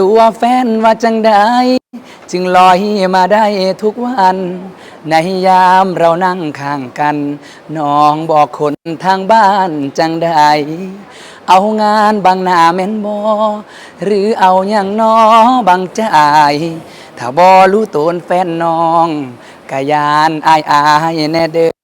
ตัวแฟนว่าจังใดจึงลอยมาได้ทุกวัน ในยามเรานั่งข้างกัน น้องบอกคนทางบ้านจังใดเอางานบางหน้าแม่นบอหรือเอาอย่างน้อบางใจถ้าบอรู้ตนแฟนน้องกะยานอายอายแน่เด้อ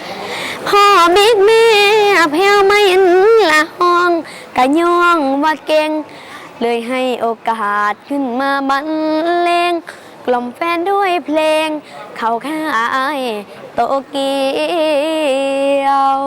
พ่อบิ๊กแม่แพ้วไม่เห็นละห้องกะย่องว่าเก่ง เลยให้โอกาสขึ้นมาบรรเลง กล่อมแฟนด้วยเพลง เขาค่ายโตเกียว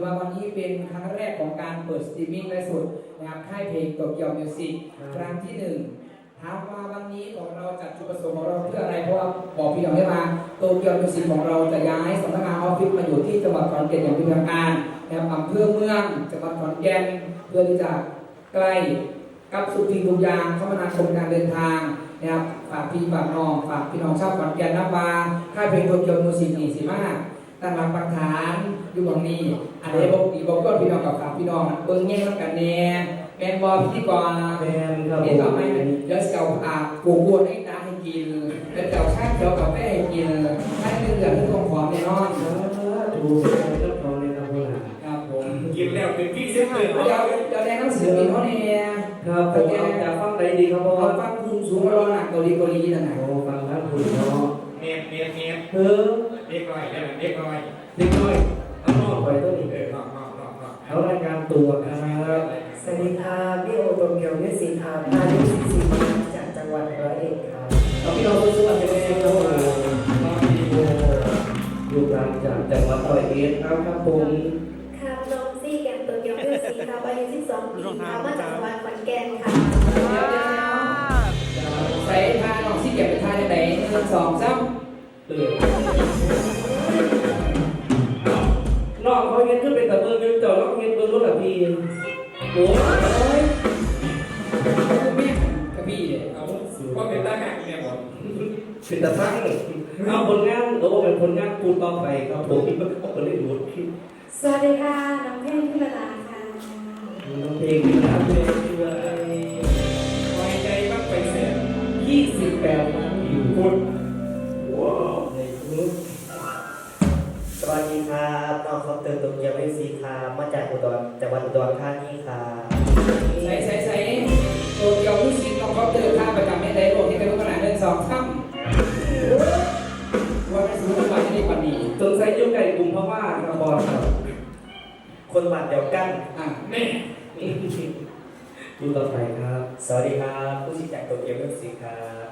อว่าวันนี้เป็นครั้งแรกของการเปิดสตรีมมิ่งไลฟ์สดนะครับค่ายเพลงโตเกียวมิวสิกครั้งที่หนึ่งถามว่าวันนี้ของเราจัดจุดประสงค์ของเราเพื่ออะไรเพราะว่าบอกพี่น้องให้มาโตเกียวมิวสิกของเราจะย้ายสำนักงานออฟฟิศมาอยู่ที่จังหวัดขอนแก่นอย่างเป็นทางการนะครับอำเภอเมืองจังหวัดขอนแก่นเพื่อที่จะใกล้กับสุทีทุกอย่างคมนาคมการเดินทางนะครับฝากพี่ฝากน้องฝากพี่น้องชาวขอนแก่นนับวาค่ายเพลงโตเกียวมิวสิกนี่สิมาก ตั้งหลักปักฐานอยู่บางนี้อันนี้บอกดีบอกก็พี่น้องกับฝากพี่น้องเบิ่งแย่งน้ำกันแน่แมนบอลพิธีกรแมนครับเห็นต่อไหมเดี๋ยวเก่าอาปูบัวให้ตาให้กินแล้วเก่าชาเขียวกับแม่ให้กินให้เรื่องที่ต้องขอแน่นอนดูแลเจ้าของเลยครับพ่อครับผมกินแล้วเป็นพี่เส้นเกินเดี๋ยวเดี๋ยวแนะนำเสือมีเขาเนี่ยครับผมเอาจากฟังไหนดีครับพ่อเอาฟังคุณสูงร้อนหนักเกาหลีเกาหลีนั่นนะโอ้ฟังท่านคุณเนาะ เนียนเนียนเนียนเออเรียกร้อยแล้วเรียกร้อยเด็กน้อยเอานอกไปตัวนี้เออนอกนอกนอกนอกเอารายการตัวครับสวัสดีค่ะพี่โอโตเกียวมิวสิกค่ะพายุสิสิจากจังหวัดร้อยเอ็ดค่ะเอาพี่น้องสู้ๆกันเลยครับโอ้โหลูกหลานจากจังหวัดร้อยเอ็ดครับครับผม งินขึ้นเป็นตะเบิงเงินเจ้าน้องเงินเบิ้งรถแบบพี่โอ้ยกระบี่เนี่ยเอาว่าเป็นตั้งหักเนี่ยหมดเป็นตะพังเอาผลงานโอ้เป็นผลงานปูต่อไปครับผมก็เลยดูคลิปสวัสดีค่ะน้องเพ่งพิมลาค่ะน้องเพลงที่รักเพลงที่ว่าไว้ใจบ้างไปเสียยี่สิบแปดล้านวิวพูด ดรจังหวัดอุดรธานีค่ะใส่ใส่ใส่โตเกียวมิวสิกน้องเขาเจอท่าประจำไม่ได้โลกที่เป็นขนาดหนึ่งสองสามว่าไม่รู้ว่าจะได้กว่านี้สงสัยยุ่งไก่กลุ่มเพราะว่าครับบอลครับคนบัดเดียวกันอะแม่ดูต่อไปครับ สวัสดีครับ ผู้ชิจากโตเกียวมิวสิกครับ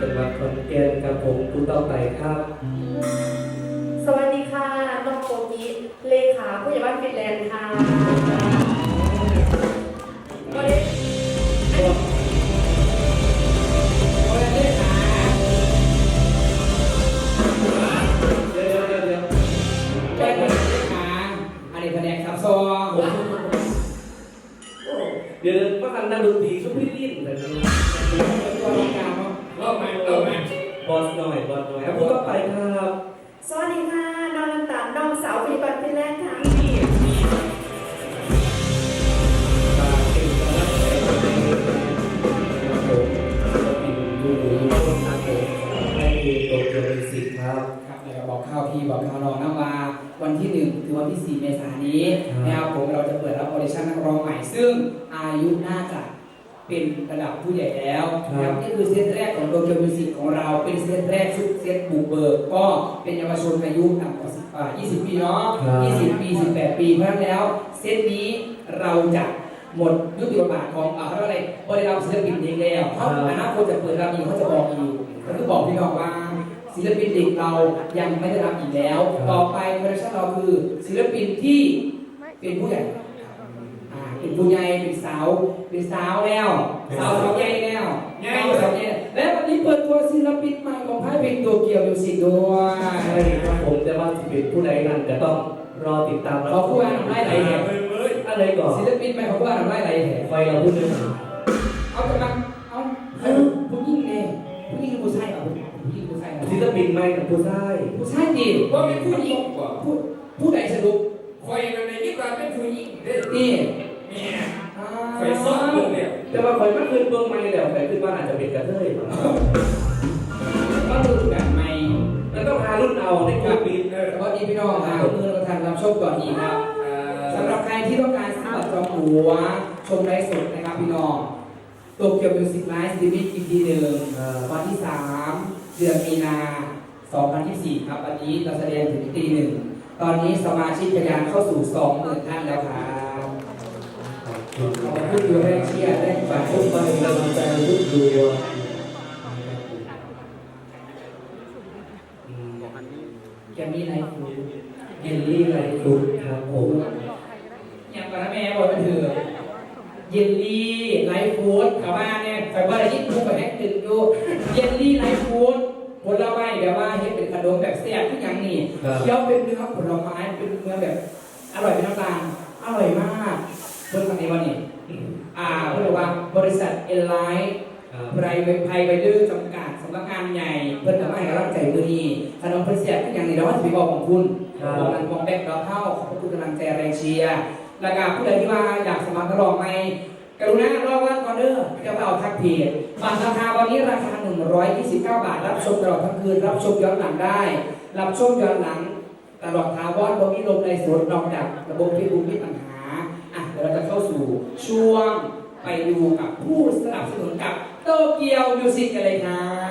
จังหวัดขอนแก่นครับผมดูต่อไปครับ สวัสดีค่ะน้องโกกิเลขาผู้ใหญ่บ้านฟินแลนด์ค่ะวันนี้เดี๋ยวเดี๋ยวเดี๋ยวเดี๋ยวแปลงเป็เลขาอันนี้แผนกซับซ้อนเดี๋ยวประกันนักดนตีชุบพี่ลิ้นแต่ตัวกลางเนาะรอบใหม่รอบใหม่บอสหน่อยบอสหน่อยผมต้องไปครับ สวัสดีค่ะน้องน้ำตาลน้องสาวพีบัตรเป็นแรกค่ะตาเป็นกำลังใจครับผมศิลปินดูดูทุกครับผมให้โตเกียวเป็นสิทธิ์ครับครับเดี๋ยวบอกข้าวพี่บอกข้าวน้องนะว่าวันที่1ถึงวันที่ 4 เมษายนนี้นะครับผมเราจะเปิดรับออดิชั่นนักร้องใหม่ซึ่งอายุน่าจะ เป็นระดับผู้ใหญ่แล้วนะครับนี่คือเซตแรกของโตเกียวมิวสิกของเราเป็นเซตแรกชุดเซตบุกเบิกก็เป็นเยาวชนอายุต่ำกว่า10อ่า20 ปีเนาะ20 ปี 18 ปี เพราะฉะนั้นแล้วเซตนี้เราจะหมดยุติบทบาทของอ่าเขาเรียกว่าอะไรบริการศิลปินเองแล้วเพราะอนาคตจะเปิดรับอีกเขาจะบอกอีกก็คือบอกพี่น้องว่าศิลปินเด็กเรายังไม่ได้รับอีกแล้ว ต่อไปคอลเลคชันเราคือศิลปินที่เป็นผู้ใหญ่อ่า เป็นผู้ใหญ่เป็นสาวเป็นสาวแล้วสาวสาวใหญ่แล้วสาวสาวใหญ่และวันนี้เปิดตัวศิลปินใหม่ของค่ายเพลงโตเกียวมิวสิกด้วยใช่ครับผมแต่ว่าจะเป็นผู้ใดนั้นจะต้องรอติดตามขอพูดว่าไล่ไหลแถเฮ้ยเฮ้ยอะไรก่อนศิลปินใหม่ของว่าไล่ไหลแถไฟเราพูดเรื่องเอาจะมาเอาเอาผู้หญิงเนี่ยผู้หญิงหรือผู้ชายเอาผู้หญิงหรือผู้ชายเอาศิลปินใหม่กับผู้ชายผู้ชายดิว่าเป็นผู้หญิงกว่าผู้ โตเกียวมิวสิกไลฟ์สตรีมมิ่งอีกทีหนึ่งวันที่3เดือนมีนา 2024 ครับ วันนี้เราแสดงถึงตีหนึ่ง ตอนนี้สมาชิกทะยานเข้าสู่ 20,000 ท่านแล้วครับขอบคุณดูแรงเชียร์แรงบัตรทุกใบกำลังใจทุกดวงแกมีไลฟ์ฟูดเยลลี่ไรฟุตครับผม อย่างกระแม่บอกมาเถือะ เยลลี่ไลฟ์ฟูดกลับบ้านเนี่ยใส่ว่าอะไรยิ่งพุ่งไปแฮกตึกอยู่เยลลี่ไลฟ์ฟูดผลไม้แบบว่าเฮ็ดเป็นขนมแบบแซ่บทุกอย่างนี่เคี้ยวเป็นเนื้อผลไม้เป็นเนื้อแบบอร่อยเป็นน้ำตาลอร่อยมากเพิ่มคำนี้ว่านี่อ่าเขาบอกว่าบริษัทเอลไลท์ครับไพรเวไพรไวเดอร์จำกัดสำนักงานใหญ่เพื่อนทำให้กำลังใจมือนี้ขนมเพื่อนเสียทุกอย่างในเราว่าจะไปบอกของคุณบอกมันบอกแบกเราเข้าขอบพระคุณกำลังใจแรงเชียร์ แล้วก็ผู้ใดที่ว่าอยากสมัครทดลองไหมกรุณารอวันก่อนเด้อจะไปเอาทักเพจบัตรราคาวันนี้ราคา 129 บาท รับชมตลอดทั้งคืน รับชมย้อนหลังได้ รับชมย้อนหลังตลอดทาวอนบนนี้ลมในสวนนอกจากระบบที่บุมีปัญหาอะเดี๋ยวเราจะเข้าสู่ช่วงไปดูกับผู้สนับสนุนกับโตเกียวมิวสิกกันเลยครับ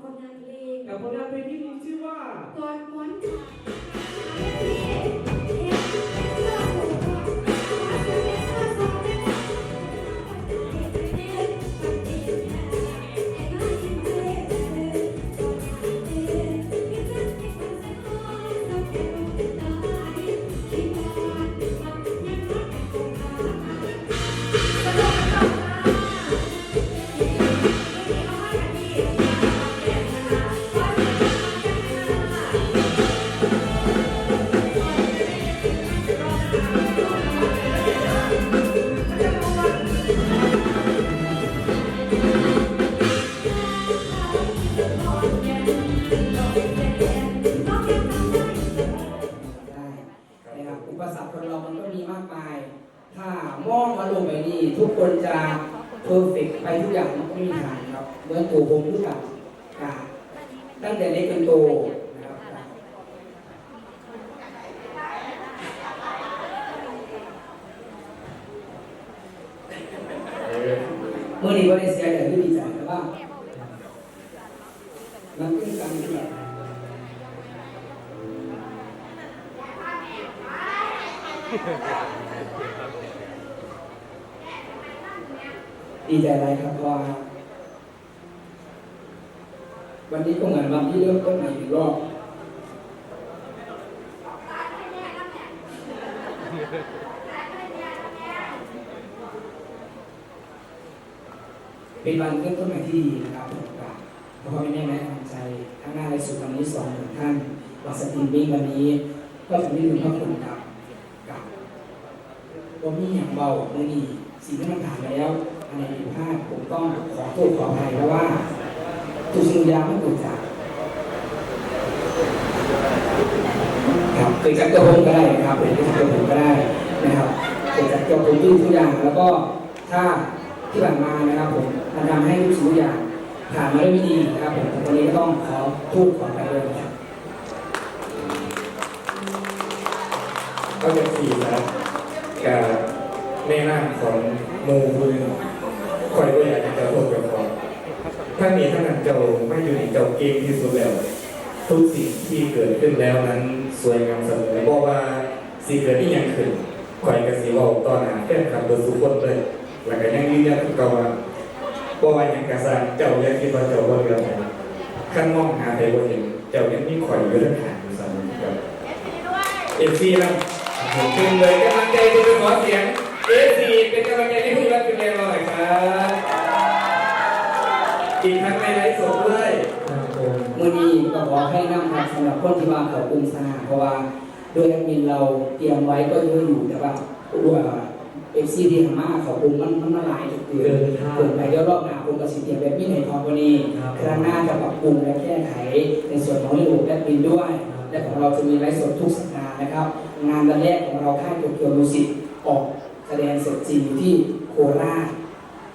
সম্পর্কে มื่อนี้ว่าได้เสียใจหรือดีใจแต่ว่ามันเป็นการที่แบบดีใจอะไรครับว่า วันนี้ก็เหมือนวันที่เริ่มต้นใหม่อีกรอบ เป็นวันเริ่มต้นใหม่ที่ดีนะครับผมกับเพราะว่าไม่แน่แม้กำลังใจข้างหน้าในสุดวันนี้สองหนึ่งท่านวัสตินบิ้งวันนี้ ก็จะไม่ลืมพระคุณกับกับผมมีอย่างเบาเมื่อนี้สิ่งที่มันผ่านแล้วอันไหนผิดพลาดผมต้องขอโทษขออภัยเพราะว่าทุกสิ่งทุกอย่างมันเกิดจากครับเกิดจากตัวผมก็ได้นะครับเกิดจากตัวผมก็ได้นะครับเกิดจากตัวผมทุกทุกอย่างแล้วก็ถ้าที่ผ่านมานะครับผม มันทำให้ทุกสิ่งทุกอย่างผ่านมาได้ไม่ดีนะครับผมวันนี้ก็ต้องขอทูตขอไปด้วยนะครับก็จะสีนะกับแม่นางของมูพื้นคอยก็อยอากจะโทษกับเขาท่านนี้ท่านนั้นเจ้าไม่อยู่ในเจ้าเก่งที่สุดแล้ว ทุกสิ่งที่เกิดขึ้นแล้วนั้นสวยงามเสมอบอกว่าสิ่งเกิดที่ยังขึ้นคอยกับสีว่าตอนหน้าแค่ขับรถสุขคนเลยแล้วก็ยังยืนยันกับ เขาว่าบ่ว่าหยังกระสร้างเจ้ายังคิดว่าเจ้าบ่เรื่องอะไรขั้นมองหาใดบ่เห็นเจ้ายังมีข่อยอยู่เรื่องหางอยู่เสมอครับเอฟซีนะผมเป็นเลยกำลังใจจะเป็นขอเสียงเอฟซีเป็นกำลังใจที่ผู้รับเป็นแรงหน่อยครับอีกทั้งในไลฟ์สดด้วยมื่อนี้ก็ขอให้นำครับสำหรับคนที่วางเขาอุ้มซาเพราะว่าโดยแอดมินเราเตรียมไว้ก็เยอะอยู่แต่ว่าเอฟซีที่ทำมาเขาอุ้มมันมันละลายจุดเกินเกินไปเดี๋ยวรอบหน้าผมก็สิเตรียมแบบนี้ในทองวันนี้ครั้งหน้าจะปรับปรุงและแก้ไข ในส่วนของระบบแอดมินด้วย และของเราจะมีไลฟ์สดทุกสัปดาห์นะครับ งานวันแรกของเราค่ายโตเกียวมิวสิกออกแสดงสดจริงอยู่ที่โคราช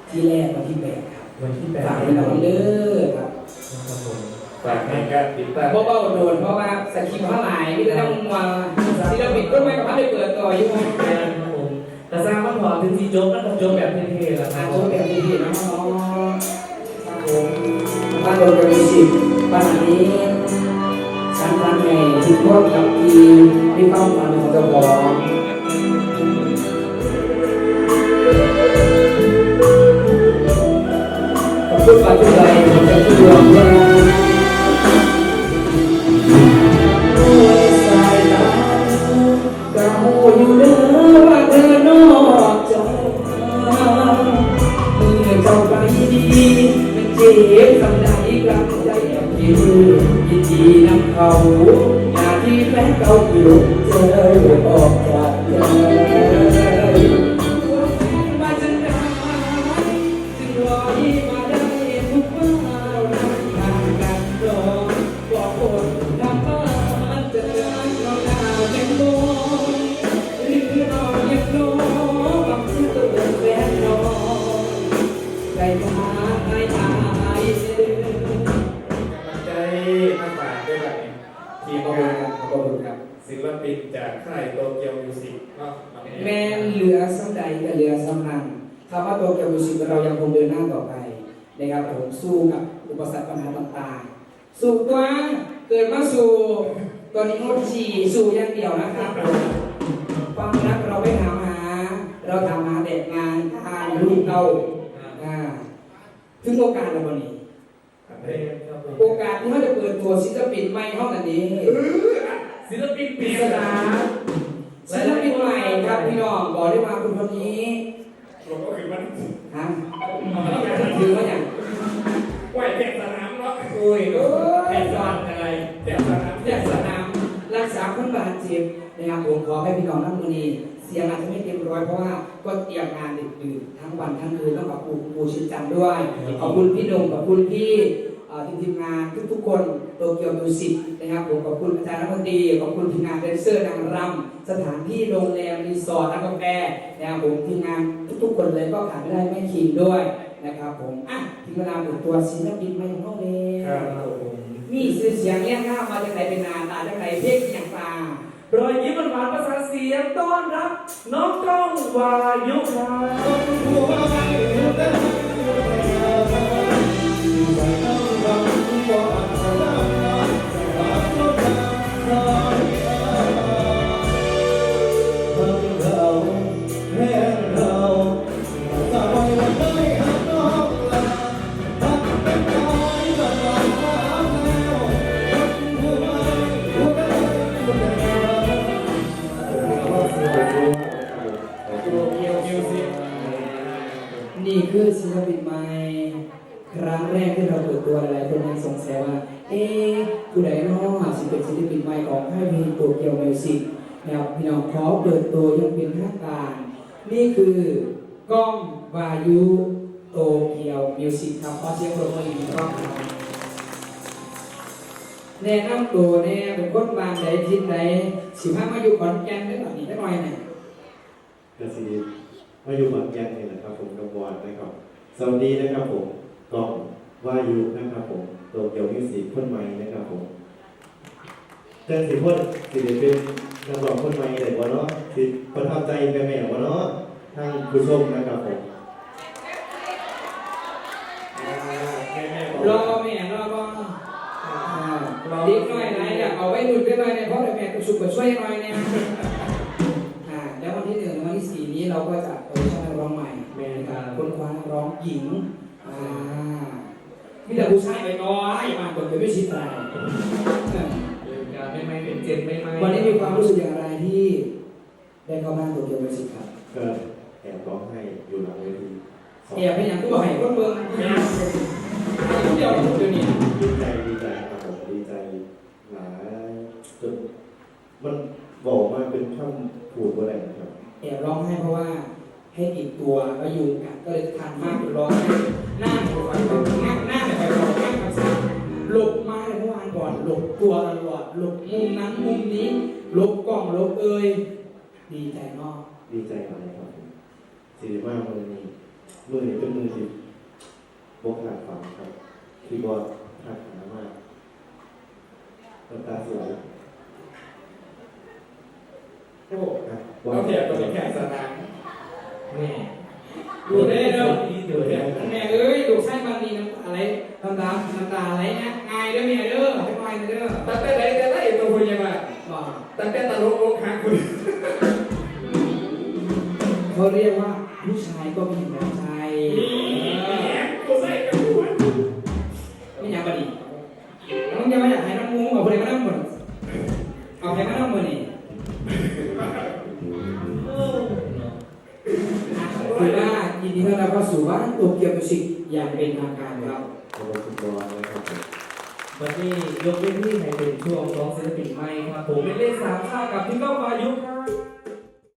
ที่แรกวันที่แปดครับวันที่แปดฝากไว้น้องเด้อครับครับผมฝากในการติดตามเบาๆโดนเพราะว่าสคริปต์เท่าไหร่ไม่ได้ต้องมาศิลปินก็ไม่กับพันได้เปิดต่ออยู่ครับผม แต่สร้างมันพอถึงสีโจ๊กนั่นก็โจ๊กแบบเท่ๆแล้วคอารับโจแบบดีๆนะน้อครับผมบ้านโดนกันมีสิบบ้านนี้สันทันไงทุกคนกับทีมีความฝันของเจ้าของขอบคุณปัจจุบันของเจ้าที่ดวงด้วยด้วย ต่างๆ สู้กว้างเกิดมาสู่ตอนนี้งดฉี่สู่อย่างเดียวนะครับผมความรักเราไม่ถามหา เราถามหาเด็กงานทางลูกเราอ่าถึงโอกาสแล้ววันนี้ครับผมโอกาสที่เขาจะเปิดตัวศิลปินใหม่ห้องอันนี้ศิลปินปริปีศศานาจศิลปินใหม่ครับพี่น้องบอกได้ว่าคุณคนนี้ผมก็คือมันฮะถือว่าอย่างไหวแจกสนามเนาะโอ้ยโอ้ยแทนซอนอะไรแจกสนามแจกสนามรักษาคนบาดเจ็บนะครับผมขอให้พี่น้องนั่งมือนี้เสียงอาจจะไม่เต็มร้อยเพราะว่าก็เตรียมงานดึกดื่นทั้งวันทั้งคืนต้องขอบคุณครูชินจันทร์ด้วย ขอบคุณพี่หนุ่มขอบคุณพี่อ่าทีมทีมงานทุกๆคนโตเกียวมิวสิกนะครับผมขอบคุณอาจารย์นักดนตรีขอบคุณทีมงานแดนเซอร์นางรำสถานที่โรงแรมรีสอร์ทร้านกาแฟนะครับผมทีมงานทุกๆ คนเลยก็ขาดไม่ได้แม่คิงด้วย นะครับผมอะถึงเวลาหมดตัวศิลปินไม่ของเราเลยครับผมมีชื่อเสียงเรียกข้ามมาจากไหนเป็นนานตาจากไหนเพลงอย่างตารอยยิ้มหวานๆประสานเสียงต้อนรับ น้องก้องวายุครับ นะครับพี่น้องขอเปิดตัวยังเป็นทางกานี่คือกล้องวายุโตเกียวมิวสิกครับขอเสียงปรบมืออีกรอบครับแนะนำตัวแน่เป็นคนบางใดทิศใดสิมามาอยู่ขอนแก่นได้หน่อยนี่ได้หน่อยเนี่ยกสีมาอยู่หมักแกนนี่นะครับผมกับบอลนะครับสวัสดีนะครับผมกล้องวายุนะครับผมโตเกียวมิวสิกคนใหม่นะครับผมเจ้าสิพ่นสิเดเป็น นักร้องคนใหม่แต่ว่าเนาะสิประทับใจแม่แม่ๆว่าเนาะทางผู้ชมนะครับผมแม่แม่บรออกแม่รอบ้างดีหน่อยนะอยากเอาไว้ดุนไปหน่อยเนี่ยเพราะเดี๋ยวแม่กระชุบกระช่วยหน่อยเนี่ยอ่าแล้ววันที่หนึ่งวันที่สี่นี้เราก็จะเออช่นักร้องใหม่แม่ครับคนคว้านักร้องหญิงอ่ามีแต่ผู้ชายไปน้อยมากกว่าจะไม่ชิดอะไร ไม่ไม่เป็นเจนไม่ไม่วันนี้มีความรู้สึกอย่างไรที่ ได้เข้าบ้านโตเกียวมิวสิกครับก็แอบร้องให้อยู่หลังเวทีสองแอบไปอย่างก็บอกให้คนเมืองแม่เดี๋ยวเดี๋ยวนี้ดีใจดีใจครับผมดีใจหลายจนมันบอกมาเป็นคำพูดว่าอะไรนะครับแอบร้องไห้เพราะว่าให้ติดตัวก็ยุงกัดก็เลยคันมากจนร้องไห้ ตัวตลอดหลบมุมนั้นมุมนี้หลบกล้องหลบเอ่ยดีใจเนาะดีใจหลายครับผมสิริมามือนี้มือนี้เป็นมือที่บกขาดฝังครับคีย์บอร์ดขาดขามากน้ำตาสวยครับผมครับเราเทียบกับแข่งสนามแม่ดูได้เนาะดูได้แม่เอ้ยดูใช่บางทีน้ำอะ ไรน้ำตาน้ำตาไหลนะอายเด้อแม่เด้อไม่ไหวเด้อตั้งแต่ไหนแต่ไรตัวคุณยังไงตั้งแต่ตลกอกหักคุณ ผมเป็นเลขสามชาติกับพี่ก้องวายุครับ